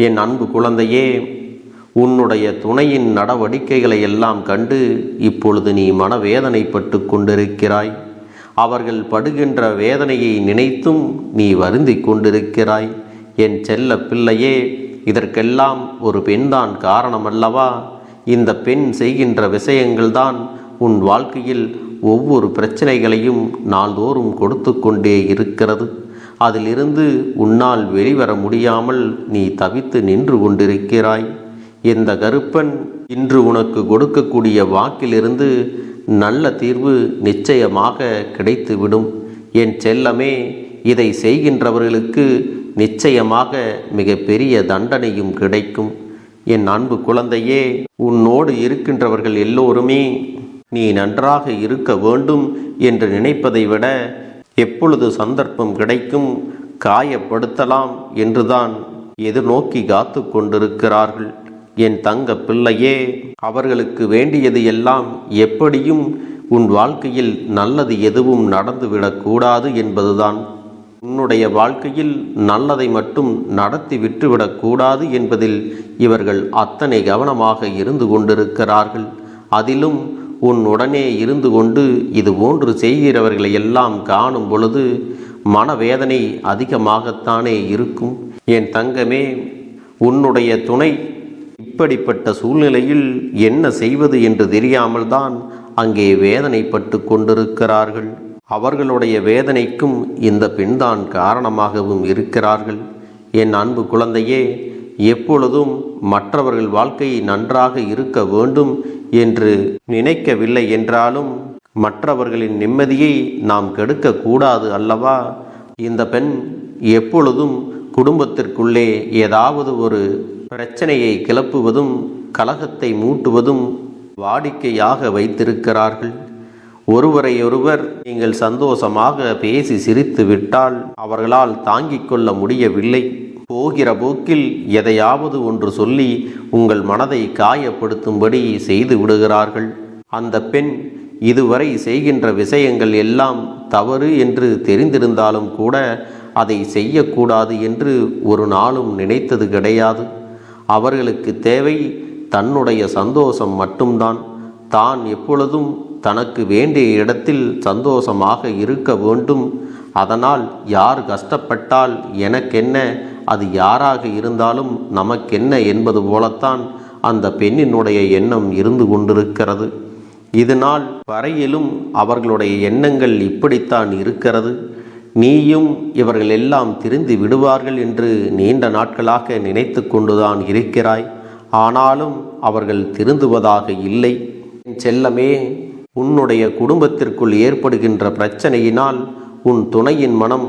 என் அன்பு குழந்தையே உன்னுடைய துணையின் நடவடிக்கைகளை எல்லாம் கண்டு இப்பொழுது நீ மனவேதனைப்பட்டு கொண்டிருக்கிறாய். அவர்கள் படுகின்ற வேதனையை நினைத்தும் நீ வருந்திக் கொண்டிருக்கிறாய். என் செல்ல பிள்ளையே இதற்கெல்லாம் ஒரு பெண்தான் காரணமல்லவா? இந்த பெண் செய்கின்ற விஷயங்கள்தான் உன் வாழ்க்கையில் ஒவ்வொரு பிரச்சனைகளையும் நாள்தோறும் கொடுத்து கொண்டே இருக்கிறது. அதிலிருந்து உன்னால் வெளிவர முடியாமல் நீ தவித்து நின்று கொண்டிருக்கிறாய். இந்த கருப்பன் இன்று உனக்கு கொடுக்கக்கூடிய வாக்கிலிருந்து நல்ல தீர்வு நிச்சயமாக கிடைத்துவிடும். என் செல்லமே இதை செய்கின்றவர்களுக்கு நிச்சயமாக மிக பெரிய தண்டனையும் கிடைக்கும். என் அன்பு குழந்தையே உன்னோடு இருக்கின்றவர்கள் எல்லோருமே நீ நன்றாக இருக்க வேண்டும் என்று நினைப்பதை விட எப்பொழுது சந்தர்ப்பம் கிடைக்கும்? காயப்படுத்தலாம் என்றுதான் எதிர்நோக்கி காத்து கொண்டிருக்கிறார்கள். என் தங்க பிள்ளையே அவர்களுக்கு வேண்டியது எல்லாம் எப்படியும் உன் வாழ்க்கையில் நல்லது எதுவும் நடந்துவிடக்கூடாது என்பதுதான். உன்னுடைய வாழ்க்கையில் நல்லதை மட்டும் நடத்தி விட்டுவிடக்கூடாது என்பதில் இவர்கள் அத்தனை கவனமாக இருந்து கொண்டிருக்கிறார்கள். அதிலும் உன் உடனே இருந்து கொண்டு இது போன்று செய்கிறவர்களை எல்லாம் காணும் பொழுது மனவேதனை அதிகமாகத்தானே இருக்கும். என் தங்கமே உன்னுடைய துணை இப்படிப்பட்ட சூழ்நிலையில் என்ன செய்வது என்று தெரியாமல் தான் அங்கே வேதனைப்பட்டு கொண்டிருக்கிறார்கள். அவர்களுடைய வேதனைக்கும் இந்த பெண்தான் காரணமாகவும் இருக்கிறார்கள். என் அன்பு குழந்தையே எப்பொழுதும் மற்றவர்கள் வாழ்க்கை நன்றாக இருக்க வேண்டும் என்று நினைக்கவில்லை என்றாலும் மற்றவர்களின் நிம்மதியை நாம் கெடுக்கக்கூடாது அல்லவா? இந்த பெண் எப்பொழுதும் குடும்பத்திற்குள்ளே ஏதாவது ஒரு பிரச்சனையை கிளப்புவதும் கலகத்தை மூட்டுவதும் வாடிக்கையாக வைத்திருக்கிறார்கள். ஒருவரையொருவர் நீங்கள் சந்தோஷமாக பேசி சிரித்து விட்டால் அவர்களால் தாங்கிக் கொள்ள முடியவில்லை. போகிற போக்கில் எதையாவது ஒன்று சொல்லி உங்கள் மனதை காயப்படுத்தும்படி செய்து விடுகிறார்கள். அந்த பெண் இதுவரை செய்கின்ற விஷயங்கள் எல்லாம் தவறு என்று தெரிந்திருந்தாலும் கூட அதை செய்யக்கூடாது என்று ஒரு நாளும் நினைத்தது கிடையாது. அவர்களுக்கு தேவை தன்னுடைய சந்தோஷம் மட்டும்தான். தான் எப்பொழுதும் தனக்கு வேண்டிய இடத்தில் சந்தோஷமாக இருக்க வேண்டும். அதனால் யார் கஷ்டப்பட்டால் எனக்கென்ன அது யாராக இருந்தாலும் நமக்கென்ன என்பது போலத்தான் அந்த பெண்ணினுடைய எண்ணம் இருந்து கொண்டிருக்கிறது. இதனால் வரையிலும் அவர்களுடைய எண்ணங்கள் இப்படித்தான் இருக்கிறது. நீயும் இவர்கள் எல்லாம் திரிந்து விடுவார்கள் என்று நீண்ட நாட்களாக நினைத்து கொண்டுதான் இருக்கிறாய். ஆனாலும் அவர்கள் திருந்துவதாக இல்லை. என் செல்லமே உன்னுடைய குடும்பத்திற்குள் ஏற்படுகின்ற பிரச்சனையினால் உன் துணையின் மனம்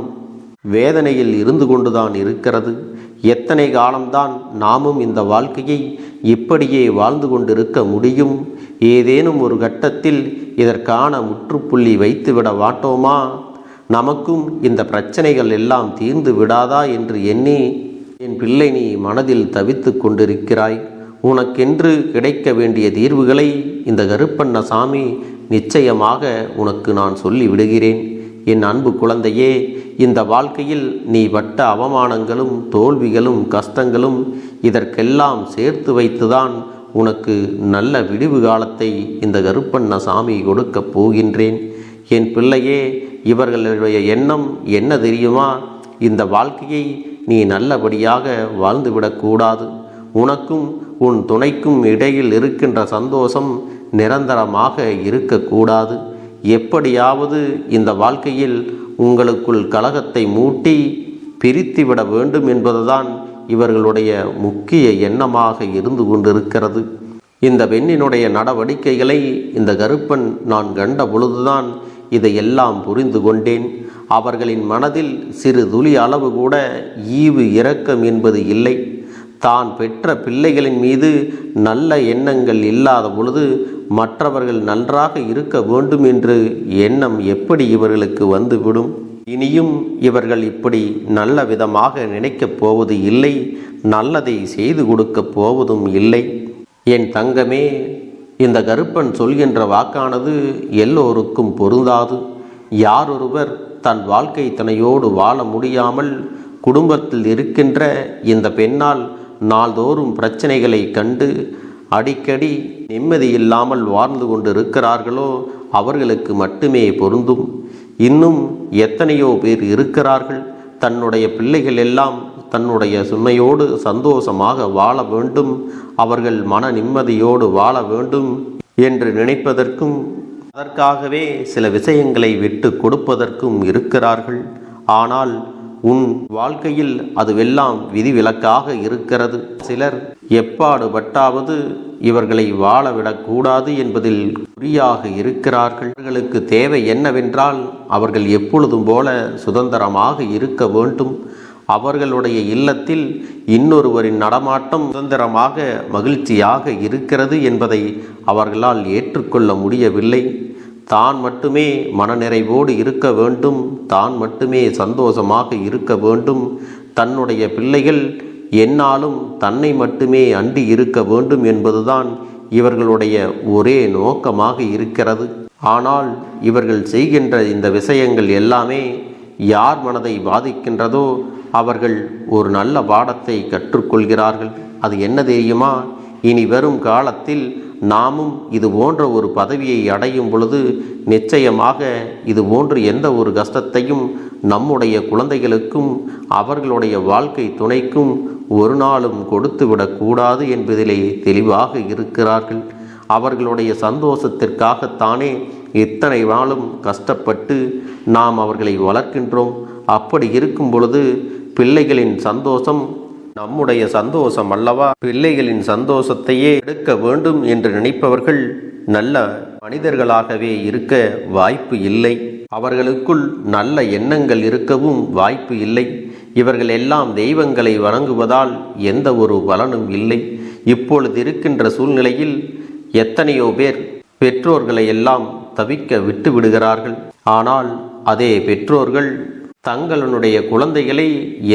வேதனையில் இருந்து கொண்டுதான் இருக்கிறது. எத்தனை காலம்தான் நாமும் இந்த வாழ்க்கையை இப்படியே வாழ்ந்து கொண்டிருக்க முடியும்? ஏதேனும் ஒரு கட்டத்தில் இதற்கான முற்றுப்புள்ளி வைத்துவிட மாட்டோமா? நமக்கும் இந்த பிரச்சனைகள் எல்லாம் தீர்ந்து விடாதா என்று எண்ணி என் பிள்ளை நீ மனதில் தவித்து கொண்டிருக்கிறாய். உனக்கென்று கிடைக்க வேண்டிய தீர்வுகளை இந்த கருப்பண்ண சாமி நிச்சயமாக உனக்கு நான் சொல்லி விடுகிறேன் என் அன்பு குழந்தையே இந்த வாழ்க்கையில் நீ பட்ட அவமானங்களும் தோல்விகளும் கஷ்டங்களும் இதற்கெல்லாம் சேர்த்து வைத்துதான் உனக்கு நல்ல விடிவு காலத்தை இந்த கருப்பண்ண சாமி கொடுக்கப் போகின்றேன். என் பிள்ளையே இவர்களுடைய எண்ணம் என்ன தெரியுமா? இந்த வாழ்க்கையை நீ நல்லபடியாக வாழ்ந்துவிடக்கூடாது உனக்கும் உன் துணைக்கும் இடையில் இருக்கின்ற சந்தோஷம் நிரந்தரமாக இருக்கக்கூடாது எப்படியாவது இந்த வாழ்க்கையில் உங்களுக்குள் கலகத்தை மூட்டி பிரித்துவிட வேண்டும் என்பதுதான் இவர்களுடைய முக்கிய எண்ணமாக இருந்து கொண்டிருக்கிறது. இந்த பெண்ணினுடைய நடவடிக்கைகளை இந்த கருப்பன் நான் கண்ட பொழுதுதான் இதையெல்லாம் புரிந்து கொண்டேன். அவர்களின் மனதில் சிறு துளி அளவு கூட ஈவு இரக்கம் என்பது இல்லை. தான் பெற்ற பிள்ளைகளின் மீது நல்ல எண்ணங்கள் இல்லாத பொழுது மற்றவர்கள் நன்றாக இருக்க வேண்டும் என்று எண்ணம் எப்படி இவர்களுக்கு வந்துவிடும்? இனியும் இவர்கள் இப்படி நல்ல விதமாக நினைக்கப் போவது இல்லை நல்லதை செய்து கொடுக்கப் போவதும் இல்லை. என் தங்கமே இந்த கருப்பன் சொல்கின்ற வாக்கானது எல்லோருக்கும் பொருந்தாது. யாரொருவர் தன் வாழ்க்கை துணையோடு வாழ முடியாமல் குடும்பத்தில் இருக்கின்ற இந்த பெண்ணால் நாள்தோறும் பிரச்சனைகளை கண்டு அடிக்கடி நிம்மதி இல்லாமல் வாழ்ந்து கொண்டு இருக்கிறார்களோ அவர்களுக்கு மட்டுமே பொருந்தும். இன்னும் எத்தனையோ பேர் இருக்கிறார்கள். தன்னுடைய பிள்ளைகள் எல்லாம் தன்னுடைய சுமையோடு சந்தோஷமாக வாழ வேண்டும். அவர்கள் மன நிம்மதியோடு வாழ வேண்டும் என்று நினைப்பதற்கும் அதற்காகவே சில விஷயங்களை விட்டு கொடுப்பதற்கும் இருக்கிறார்கள். ஆனால் உன் வாழ்க்கையில் அதுவெல்லாம் விதிவிலக்காக இருக்கிறது. சிலர் எப்பாடுபட்டாவது இவர்களை வாழவிடக்கூடாது என்பதில் குறியாக இருக்கிறார்கள். இவர்களுக்கு தேவை என்னவென்றால் அவர்கள் எப்பொழுதும் போல சுதந்திரமாக இருக்க வேண்டும். அவர்களுடைய இல்லத்தில் இன்னொருவரின் நடமாட்டம் சுதந்திரமாக மகிழ்ச்சியாக இருக்கிறது என்பதை அவர்களால் ஏற்றுக்கொள்ள முடியவில்லை. தான் மட்டுமே மனநிறைவோடு இருக்க வேண்டும் தான் மட்டுமே சந்தோஷமாக இருக்க வேண்டும். தன்னுடைய பிள்ளைகள் என்னாலும் தன்னை மட்டுமே அண்டி இருக்க வேண்டும் என்பதுதான் இவர்களுடைய ஒரே நோக்கமாக இருக்கிறது. ஆனால் இவர்கள் செய்கின்ற இந்த விஷயங்கள் எல்லாமே யார் மனதை பாதிக்கின்றதோ அவர்கள் ஒரு நல்ல பாடத்தை கற்றுக்கொள்கிறார்கள். அது என்ன தெரியுமா? இனி வரும் காலத்தில் நாமும் இது போன்ற ஒரு பதவியை அடையும் பொழுது நிச்சயமாக இது போன்று எந்த ஒரு கஷ்டத்தையும் நம்முடைய குழந்தைகளுக்கும் அவர்களுடைய வாழ்க்கை துணைக்கும் ஒரு நாளும் கொடுத்து விடக்கூடாது என்பதிலே தெளிவாக இருக்கிறார்கள். அவர்களுடைய சந்தோஷத்திற்காகத்தானே இத்தனை நாளும் கஷ்டப்பட்டு நாம் அவர்களை வளர்க்கின்றோம். அப்படி இருக்கும் பொழுது பிள்ளைகளின் சந்தோஷம் நம்முடைய சந்தோஷம் அல்லவா? பிள்ளைகளின் சந்தோஷத்தையே எடுக்க வேண்டும் என்று நினைப்பவர்கள் நல்ல மனிதர்களாகவே இருக்க வாய்ப்பு இல்லை. அவர்களுக்குள் நல்ல எண்ணங்கள் இருக்கவும் வாய்ப்பு இல்லை. இவர்கள் எல்லாம் தெய்வங்களை வணங்குவதால் எந்த ஒரு பலனும் இல்லை. இப்பொழுது இருக்கின்ற சூழ்நிலையில் எத்தனையோ பேர் பெற்றோர்களை எல்லாம் தவிக்க விட்டு விடுகிறார்கள். ஆனால் அதே பெற்றோர்கள் தங்களுடைய குழந்தைகளை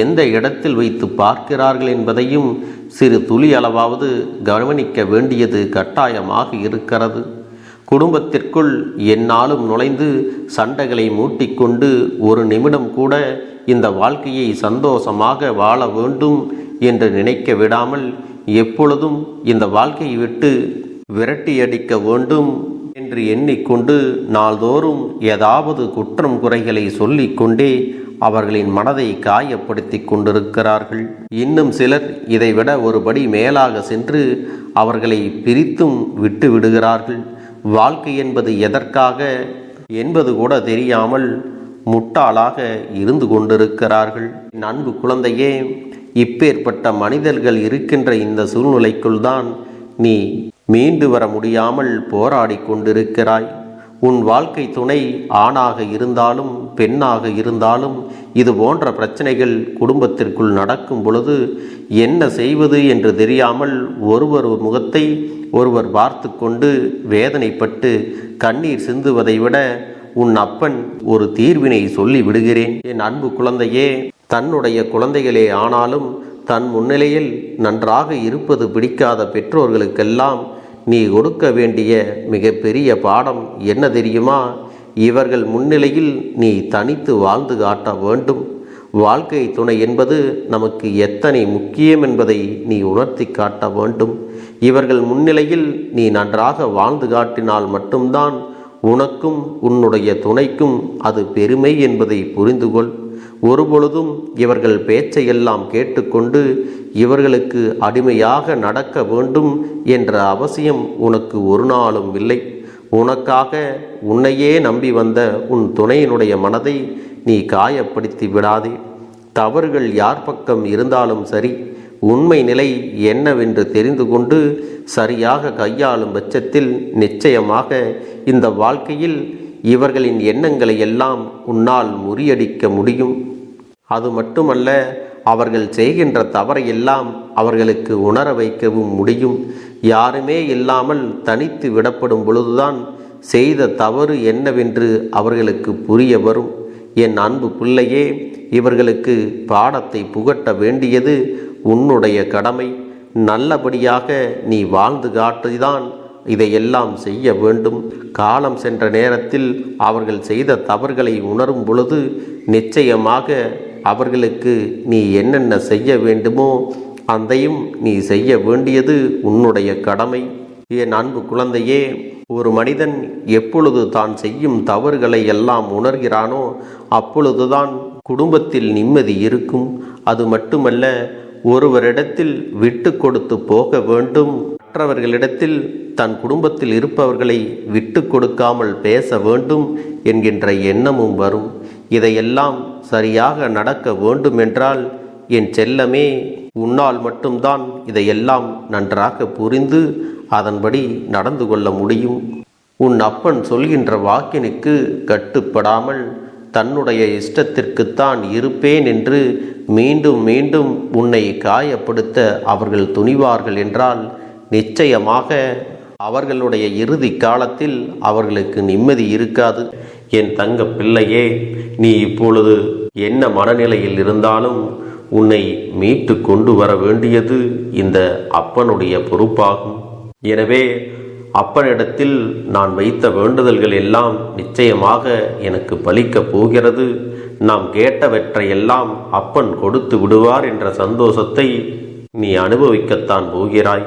எந்த இடத்தில் வைத்து பார்க்கிறார்கள் என்பதையும் சிறு துளி அளவாவது கவனிக்க வேண்டியது கட்டாயமாக இருக்கிறது. குடும்பத்திற்குள் எந்நாளும் நுழைந்து சண்டைகளை மூட்டிக்கொண்டு ஒரு நிமிடம் கூட இந்த வாழ்க்கையை சந்தோஷமாக வாழ வேண்டும் என்று நினைக்க விடாமல் எப்பொழுதும் இந்த வாழ்க்கையை விட்டு விரட்டியடிக்க வேண்டும் என்று எண்ணிக்கொண்டு நாள்தோறும் ஏதாவது குற்றம் குறைகளை சொல்லிக்கொண்டே அவர்களின் மனதை காயப்படுத்தி கொண்டிருக்கிறார்கள். இன்னும் சிலர் இதைவிட ஒருபடி மேலாக சென்று அவர்களை பிரித்தும் விட்டு விடுகிறார்கள். வாழ்க்கை என்பது எதற்காக என்பது கூட தெரியாமல் முட்டாளாக இருந்து கொண்டிருக்கிறார்கள். நன்கு குழந்தையே இப்பேற்பட்ட மனிதர்கள் இருக்கின்ற இந்த சூழ்நிலைக்குள் தான் நீ மீண்டு வர முடியாமல் போராடி கொண்டிருக்கிறாய். உன் வாழ்க்கை துணை ஆணாக இருந்தாலும் பெண்ணாக இருந்தாலும் இது போன்ற பிரச்சனைகள் குடும்பத்திற்குள் நடக்கும் பொழுது என்ன செய்வது என்று தெரியாமல் ஒருவர் முகத்தை ஒருவர் பார்த்து கொண்டு வேதனைப்பட்டு கண்ணீர் சிந்துவதை விட உன் அப்பன் ஒரு தீர்வினை சொல்லி விடுகிறேன் என் அன்பு குழந்தையே தன்னுடைய குழந்தைகளே ஆனாலும் தன் முன்னிலையில் நன்றாக இருப்பது பிடிக்காத பெற்றோர்களுக்கெல்லாம் நீ கொடுக்க வேண்டிய மிகப்பெரிய பாடம் என்ன தெரியுமா? இவர்கள் முன்னிலையில் நீ தனித்து வாழ்ந்து காட்ட வேண்டும். வாழ்க்கை துணை என்பது நமக்கு எத்தனை முக்கியம் என்பதை நீ உணர்த்தி காட்ட வேண்டும். இவர்கள் முன்னிலையில் நீ நன்றாக வாழ்ந்து காட்டினால் மட்டும்தான் உனக்கும் உன்னுடைய துணைக்கும் அது பெருமை என்பதை புரிந்துகொள். ஒருபொழுதும் இவர்கள் பேச்சையெல்லாம் கேட்டுக்கொண்டு இவர்களுக்கு அடிமையாக நடக்க வேண்டும் என்ற அவசியம் உனக்கு ஒரு நாளும் இல்லை. உனக்காக உன்னையே நம்பி வந்த உன் துணையினுடைய மனதை நீ காயப்படுத்தி விடாதே. தவறுகள் யார் பக்கம் இருந்தாலும் சரி உண்மை நிலை என்னவென்று தெரிந்து கொண்டு சரியாக கையாளும் பட்சத்தில் நிச்சயமாக இந்த வாழ்க்கையில் இவர்களின் எண்ணங்களை எல்லாம் உன்னால் முறியடிக்க முடியும். அது மட்டுமல்ல அவர்கள் செய்கின்ற தவறையெல்லாம் அவர்களுக்கு உணர வைக்கவும் முடியும். யாருமே இல்லாமல் தனித்து விடப்படும் பொழுதுதான் செய்த தவறு என்னவென்று அவர்களுக்கு புரிய வரும். என் அன்பு பிள்ளையே இவர்களுக்கு பாடத்தை புகட்ட வேண்டியது உன்னுடைய கடமை. நல்லபடியாக நீ வாழ்ந்து காட்டுதான் இதையெல்லாம் செய்ய வேண்டும். காலம் சென்ற நேரத்தில் அவர்கள் செய்த தவறுகளை உணரும் பொழுது நிச்சயமாக அவர்களுக்கு நீ என்னென்ன செய்ய வேண்டுமோ அதையும் நீ செய்ய வேண்டியது உன்னுடைய கடமை. என் அன்பு குழந்தையே ஒரு மனிதன் எப்பொழுது தான் செய்யும் தவறுகளை எல்லாம் உணர்கிறானோ அப்பொழுதுதான் குடும்பத்தில் நிம்மதி இருக்கும். அது மட்டுமல்ல ஒருவரிடத்தில் விட்டு கொடுத்து போக வேண்டும். மற்றவர்களிடத்தில் தன் குடும்பத்தில் இருப்பவர்களை விட்டு கொடுக்காமல் பேச வேண்டும் என்கின்ற எண்ணமும் வரும். இதையெல்லாம் சரியாக நடக்க வேண்டுமென்றால் என் செல்லமே உன்னால் மட்டும்தான் இதையெல்லாம் நன்றாக புரிந்து அதன்படி நடந்து கொள்ள முடியும். உன் அப்பன் சொல்கின்ற வாக்கினுக்கு கட்டுப்படாமல் தன்னுடைய இஷ்டத்திற்குத்தான் இருப்பேன் என்று மீண்டும் மீண்டும் உன்னை காயப்படுத்த அவர்கள் துணிவார்கள் என்றால் நிச்சயமாக அவர்களுடைய இறுதி காலத்தில் அவர்களுக்கு நிம்மதி இருக்காது. என் தங்க பிள்ளையே நீ இப்பொழுது என்ன மனநிலையில் இருந்தாலும் உன்னை மீட்டு கொண்டு வர வேண்டியது இந்த அப்பனுடைய பொறுப்பாகும். எனவே அப்பனிடத்தில் நான் வைத்த வேண்டுதல்கள் எல்லாம் நிச்சயமாக எனக்கு பலிக்கப் போகிறது. நாம் கேட்டவற்றையெல்லாம் அப்பன் கொடுத்து விடுவார் என்ற சந்தோஷத்தை நீ அனுபவிக்கத்தான் போகிறாய்.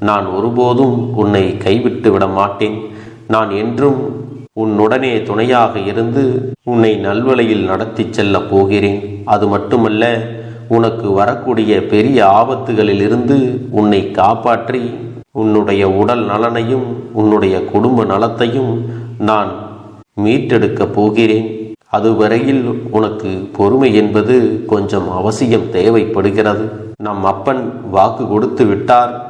நான் ஒருபோதும் உன்னை கைவிட்டு விட மாட்டேன் நான் என்றும் உன்னுடனே துணையாக இருந்து உன்னை நல்வழியில் நடத்தி செல்ல போகிறேன். அது மட்டுமல்ல உனக்கு வரக்கூடிய பெரிய ஆபத்துகளிலிருந்து உன்னை காப்பாற்றி உன்னுடைய உடல் நலனையும் உன்னுடைய குடும்ப நலத்தையும் நான் மீட்டெடுக்கப் போகிறேன். அதுவரையில் உனக்கு பொறுமை என்பது கொஞ்சம் அவசியம் தேவைப்படுகிறது. நம் அப்பன் வாக்கு கொடுத்து விட்டார்.